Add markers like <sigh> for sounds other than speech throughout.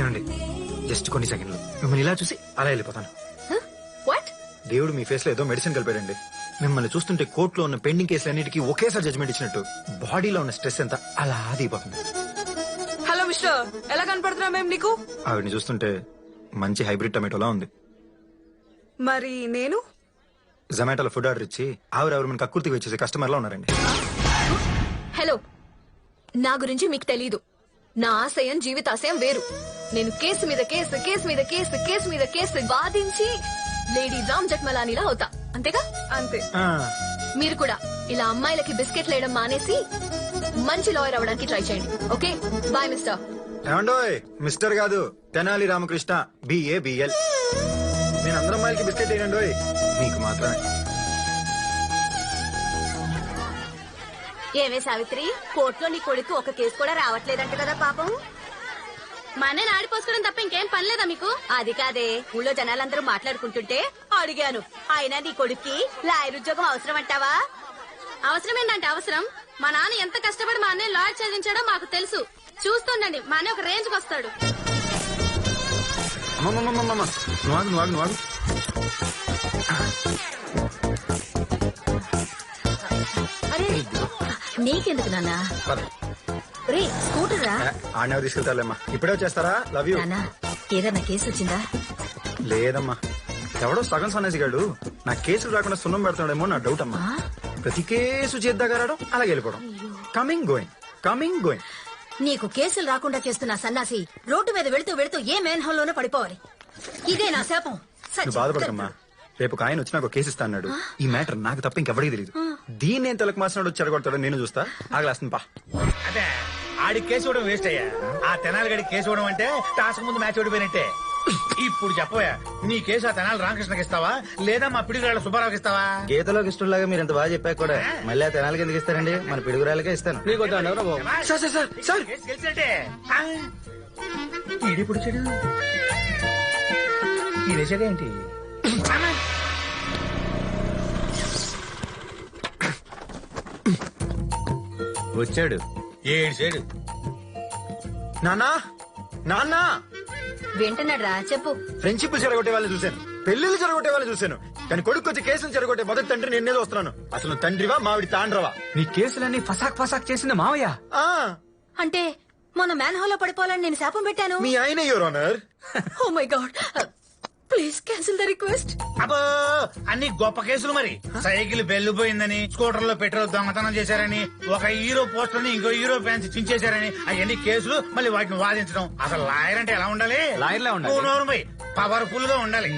ఏమండి జస్ట్ కొన్ని సెకండ్లు. మిమ్మల్ని ఇలా చూసి అలా వెళ్ళిపోతాను. వాట్ దేవుడు మీ ఫేస్లో ఏదో మెడిసిన్ కలిపాడండి. మిమ్మల్ని చూస్తుంటే కోర్టులో ఉన్న పెండింగ్ కేసులన్నిటికీ ఒకేసారి జడ్జ్మెంట్ ఇచ్చినట్టు. బాడీలో ఉన్న స్ట్రెస్ ఎంత అలా దిగిపోతుంది హలో మిస్టర్ ఎలా కనపడుతున్నా మేము నీకు? ఆవిడని చూస్తుంటే మంచి హైబ్రిడ్ టమాటోలా ఉంది. మరి నేను? జొమాటోలో ఫుడ్ ఆర్డర్ ఇచ్చి ఆవిరెవరు మన కక్కుర్తికి వచ్చేసి కస్టమర్లా ఉన్నారండి. హలో నా గురించి మీకు తెలీదు. నా ఆశయం జీవితాశయం వేరు. నేను కేసు మీద కేసు కేసు మీద కేసు కేసు మీద కేసు వాదించి లేడీ రామ్ జట్మలానిలా అవుతా. అంతేగా? అంతే. ఆ, మీరు కూడా ఇలా అమ్మాయిలకి బిస్కెట్లు వేయడం మానేసి మంచి లాయర్ అవ్వడానికి ట్రై చేయండి. ఓకే? Bye mister. ఏమండోయ్? మిస్టర్ కాదు తెనాలి రామకృష్ణ. బిఏ బిఎల్ నేను అందరం అమ్మాయిలకి బిస్కెట్ వేయండి మీకు మాత్రమే. ఏమే సావిత్రి? కోర్టులో నీ కొడుకు ఒక కేసు కూడా రావట్లేదంట కదా పాపం. మనే ఆడిపోసుకోవడం తప్ప ఇంకేం పని లేదా మీకు? అది కాదే. ఊళ్ళో జనాలందరూ మాట్లాడుకుంటుంటే అడిగాను. అయినా నీ కొడుక్కి లాయర్ ఉద్యోగం అవసరం అంటావా అవసరం. ఏంటంటే అవసరం మా నాన్న ఎంత కష్టపడి మా అన్నయ్య లాయర్ చదివించాడో మాకు తెలుసు. చూస్తుండండి మా అన్నయ్య ఒక రేంజ్కి వస్తాడు అమ్మమ్మమ్మమ్మమ్మ నువ్వు ఆగు, నువ్వు ఆగు, నువ్వు ఆగు. నీకెందుకు పద. రే స్కూటర్ రా. ఆడనేవి తీసుకెళ్తారులేమ్మా. ఇప్పుడే వచ్చేస్తారా? లవ్ యూ నాన్న ఏదన్నా కేసు వచ్చిందా? లేదమ్మా. ఎవడో సగం సన్నేసిగాడు నా కేసులు రాకుండా సున్నం పెడతాడేమో నా డౌట్ అమ్మా? ప్రతి కేసు చేద్దాగారడం అలాగే వెళ్ళిపోవడం. కమింగ్ గోయింగ్ కమింగ్ గోయింగ్ నీకు కేసులు రాకుండా చేస్తున్న సన్నాసి రోడ్డు మీద వెళుతూ వెళుతూ ఏ మేన్లోనే పడిపోవాలి. ఇదే నా శాపం. నువ్వు బాధపడకమ్మా. రేపు ఒక ఆయన వచ్చి నాకు ఒక కేసు ఇస్తా అన్నాడు. ఈ మ్యాటర్ నాకు తప్ప ఇంకెవడికి తెలియదు దీన్ని నేను తలకు మాసినాడు చెడగొడతాడో నేను చూస్తా. ఆగలేస్తుంది పా. అదే ఆడి కేసు ఇవ్వడం వేస్ట్ అయ్యా. ఆ తెనాలి గడి కేసు ఇవ్వడం అంటే టాస్క్ ముందు మ్యాచ్ ఓడిపోయినట్టే. ఇప్పుడు చెప్పవా నీ కేసు ఆ తెనాలి రామకృష్ణకి ఇస్తావా? లేదా మా పిడిగాళ్ళ సుబ్బారావుకి ఇస్తావా? గీతలోకి ఇష్టంలాగా మీరు ఇంత బాగా చెప్పాక కూడా. మళ్ళీ ఆ తెనాలకి ఎందుకు ఇస్తారండి? మన పిడుగురాలకే ఇస్తాను. Sir sir sir sir. Case గెలిచినట్టే. ఆ. ఈడెప్పుడు చెడు ఈడేసాడేంటి వచ్చాడు. ఏడు సైడు నాన్నా? నాన్న? వింటున్నాడు రా చెప్పు. ఫ్రెండ్షిప్ చెడగొట్టే వాళ్ళని చూశాను. పెళ్ళిళ్ళు చెడగొట్టే వాళ్ళని చూశాను. కానీ కొడుకు వచ్చి కేసులు చెడగొట్టే మొదటి తండ్రి నేనే వస్తున్నాను. అసలు తండ్రివా మావిడి తాండ్రవా? నీ కేసులన్నీ ఫసాక్ ఫసాక్ చేసింది మావయ్య. ఆ, అంటే మొన్న మ్యాన్లో పడిపోవాలని నేను శాపం పెట్టాను. మీ ఆయన your honour. Oh my god please cancel the request. అబ్బో అన్ని గొప్ప కేసులు మరి. సైకిల్ బెల్లిపోయిందని స్కూటర్లో పెట్రోల్ దొంగతనం చేశారని ఒక హీరో పోస్టర్ని ఇంకో హీరో ఫ్యాన్స్ చించేశారని అవన్నీ కేసులు మళ్ళీ వాటిని వాదించడం. అసలు లాయర్ అంటే ఎలా ఉండాలి? లాయర్లా ఉండాలి. పవర్ఫుల్గా ఉండాలి.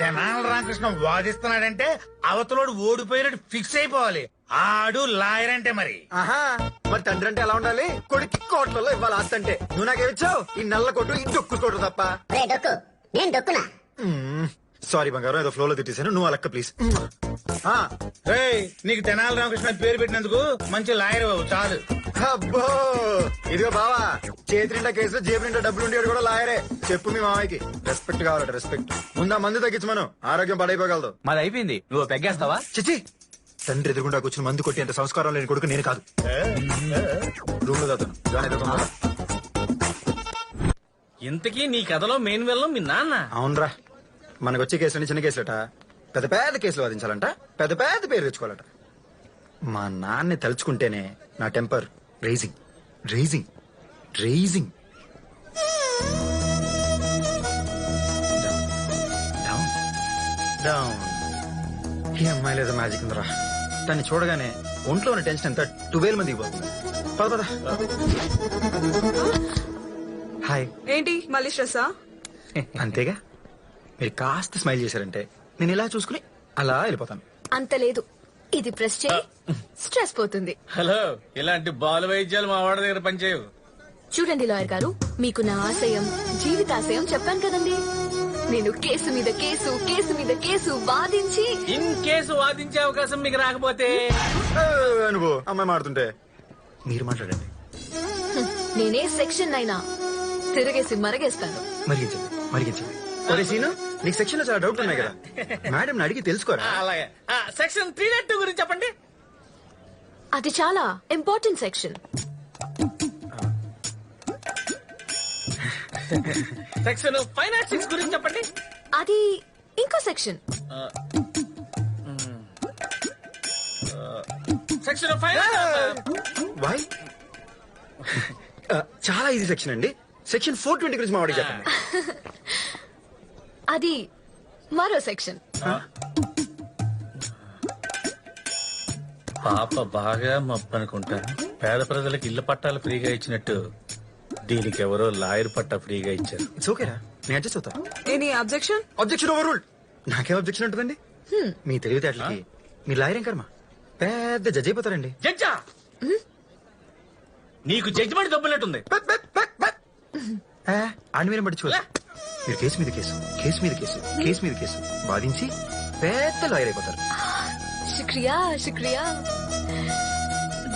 తెనాల రామకృష్ణ వాదిస్తున్నాడంటే అవతలోడు ఓడిపోయినట్టు ఫిక్స్ అయిపోవాలి. ఆడు లాయర్ అంటే మరి. ఆహా మరి తండ్రి అంటే ఎలా ఉండాలి? కొడుకు కోట్లలో ఇవ్వాలి ఆస్తి అంటే. నువ్వు నాకేమిచ్చావు ఈ నల్ల కొట్టు ఈ డొక్కు కొట్టు తప్ప. నేను దొక్కునా సారీ బంగారం ఏదో ఫ్లో లో తిట్టేశాను. నువ్వు అలక్క ప్లీజ్ రేయ్, నీకు తెనాల రామకృష్ణ పేరు పెట్టినందుకు మంచి లాయర్ బాబు చాలు. అబ్బో! ఇదిగో బావా చేతి నిండా కేసులో జేబు నిండా డబ్బులు ఉండేవాడు కూడా లాయరే. చెప్పు మీ మామయ్యకి. రెస్పెక్ట్ కావాలట రెస్పెక్ట్ ముందా మందు తగ్గించమను. ఆరోగ్యం పడైపోగలదు. మాది అయిపోయింది. నువ్వు పెగ్గేస్తావా? చిచి తండ్రి ఎదురుగుండా కూర్చుని మందు కొట్టి అంత సంస్కారం లేని కొడుకు నేను కాదు. రూమ్లో దాతాను. ఇంతకీ నీ కథలో మెయిన్ వెళ్ళం మీ నాన్న? అవునరా. మనకు వచ్చే కేసులని చిన్న కేసులట. పెద్ద పెద్ద కేసులు వాదించాలంట. పెద్ద పెద్ద పేరు తెచ్చుకోవాలట. మా నాన్నని తలుచుకుంటేనే నా temper rising. Rising. Rising. Down. ఈ అమ్మాయి లేదా మ్యాజిక్ ఉందిరా. దాన్ని చూడగానే ఒంట్లో ఉన్న టెన్షన్ ఎంత టువేల్ మందికి పోతుంది. పద పద. హాయ్. ఏంటి? మళ్ళీ స్ట్రెస్సా? అంతేగా? మీరు కాస్త స్మైల్ చేశారంటే నేను ఇలా చూసుకుని అలా వెళ్ళిపోతాను. అంత లేదు. ఇది ప్రెస్ చేయి. స్ట్రెస్ పోతుంది. హలో ఇలాంటి బాలు వైద్యాలు మా వాడి దగ్గర పనిచేయవు. చూడండి లాయర్ గారు మీకు నా ఆశయం జీవితాశయం చెప్పాను కదండి. నేను కేసు మీద కేసు కేసు మీద కేసు వాదించి ఇన్ కేసు వాదించే అవకాశం మీకు రాకపోతే? ఏ, నువ్వు అమ్మాయి మాడుతుంటే మీరు మాట్లాడండి. నేనే సెక్షన్ అయినా తిరిగేసి మరగేస్తాను. మరిగించండి మరిగించండి. సీను నీకు సెక్షన్లో చాలా డౌట్ ఉన్నాయి కదా. మేడం అడిగి తెలుసుకోరా? అలాగే. సెక్షన్ త్రీ నాట్ టూ గురించి చెప్పండి. అది చాలా important section section five not six గురించి చెప్పండి. అది ఇంకో సెక్షన్ సెక్షన్ ఫైవ్ వై చాలా ఈజీ సెక్షన్ అండి. సెక్షన్ ఫోర్ ట్వంటీ గురించి మా వాడికి చెప్పండి. <laughs> అది మరో సెక్షన్. పాప బాగా మబ్బు అనుకుంటాను పేద ప్రజలకు ఇళ్ళ పట్టాలు ఫ్రీగా ఇచ్చినట్టు దీనికి ఎవరో లాయర్ పట్టా ఫ్రీగా ఇచ్చారు. ఇట్స్ ఓకేరా నేను అడ్జస్ట్ అవుతా. Any objection objection overruled నాకేం అబ్జెక్షన్ ఉంటుందండి? మీ తెలివితేటలకి మీ లాయర్ ఏం కర్మ? పెద్ద జడ్జ్ అయిపోతారండి. జడ్జా! నీకు జడ్జిమెంట్ దొబ్బినట్టుంది ఆడి మీరు పట్టించుకోవాలి మీరు కేసు మీద కేసు కేసు మీద కేసు కేసు మీద కేసు వాదించి పెద్ద లాయర్ అయిపోతారు. శుక్రియా శుక్రియా.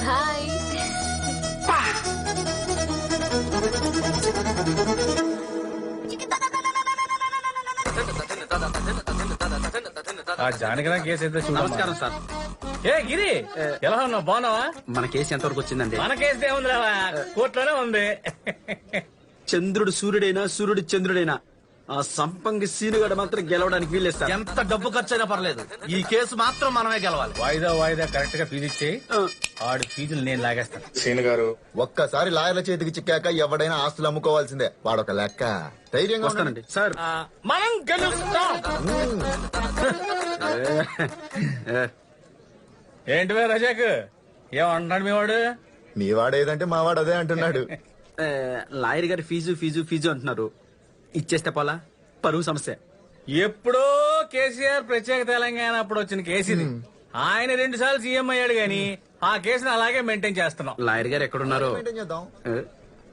బాయ్. ఆ జానకిరా కేసు అయితే నమస్కారం సార్. ఏ గిరి ఎలా ఉన్నావు? బాగున్నావా? మన కేసు ఎంతవరకు వచ్చిందండి? మన కేసు ఏముంది రావా కోర్టులోనే ఉంది. చంద్రుడు సూర్యుడైనా సూర్యుడు చంద్రుడైనా ఆ సంపంగి సీనుగడ మాత్రం గెలవడానికి వీల్లేదు సార్. ఎంత డబ్బు ఖర్చు అయినా పర్లేదు. ఈ కేసు మాత్రం మనమే గెలవాలి. వాయిదా వాయిదా కరెక్ట్గా ఫీజు ఇచ్చి ఆడు ఫీజులు నేను లాగేస్తాను. సీన్ గారు ఒక్కసారి లాయర్ల చేతికి చిక్కాక ఎవడైనా ఆస్తులు అమ్ముకోవాల్సిందే. వాడొక లెక్క. ధైర్యంగా. వస్తానండి. సార్. మనం గెలుస్తాం. ఏ, ఏంటివే రజాక్? ఏమంటున్నాడు మీ వాడు? మీ వాడేదంటే మా వాడు అదే అంటున్నాడు. లాయర్ గారి ఫీజు ఫీజు ఫీజు అంటున్నారు. ఇచ్చేస్తే పోలా? పరువు సమస్య. ఎప్పుడో కేసీఆర్ ప్రత్యేక తెలంగాణ అప్పుడు వచ్చిన కేసు ఇది. ఆయన రెండు సార్లు సీఎం అయ్యాడు గాని ఆ కేసుని అలాగే మెయింటైన్ చేస్తున్నాం. లాయర్ గారు ఎక్కడున్నారు? మెయింటైన్ చేద్దాం. ఏ,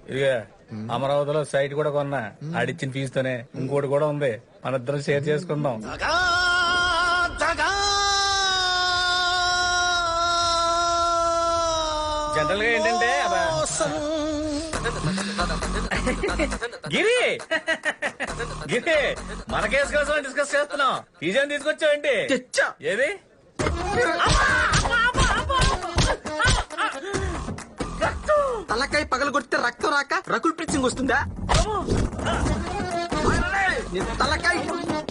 ఇదిగా అమరావతిలో సైట్ కూడా కొన్నా. ఆడిచ్చిన ఫీజుతోనే ఇంకోటి కూడా ఉంది. మనిద్దరం షేర్ చేసుకుందాం. జనరల్గా ఏంటంటే. గిరి! గిరి! మన కేసు కోసం డిస్కస్ చేస్తున్నాం. ఫీజు తీసుకొచ్చావేంటి తెచ్చా. ఏది? తలకాయ పగల కొడితే రక్తం రాక రకుల్ ప్రీచింగ్ వస్తుందా? తలకాయ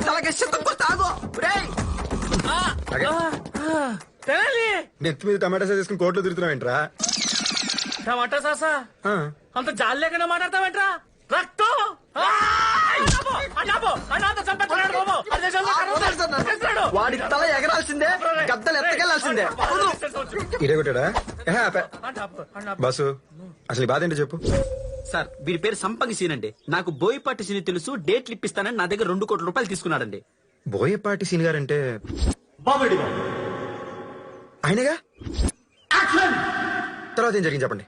తలకాయ కొడితే ఆగో. రేయ్. తినాలి నెత్తి మీద టమాటా సాస్ తీసుకుని కోర్టులో తిరుగుతున్నావు ఏంట్రా టమాటా సాసా అంత జాలి లేకుండా మాట్లాడతావేంట్రా రక్తం ఆయ్! అన్నాపో, అన్నాపో, అన్నాతో చంపేస్తున్నాడు బాబు. అదే దేశంలో కరోనా చేస్తున్నాడు. వాడి తల ఎగరాల్సిందే గద్దలు ఎత్తకెళ్ళాల్సిందే ఇడగొట్టాడా ఏహే, ఆపే. అన్నాపో, అన్నాపో. బాసు అసలు ఈ బాధ ఏంటో చెప్పు సార్ వీడి పేరు సంపంగి సీన్ అండి నాకు బోయపాటి సీని తెలుసు డేట్లు ఇప్పిస్తానని నా దగ్గర రెండు కోట్ల రూపాయలు తీసుకున్నాడండి బోయపాటి సీన్ గారంటే ఆయనగా? తర్వాత ఏం జరిగింది చెప్పండి.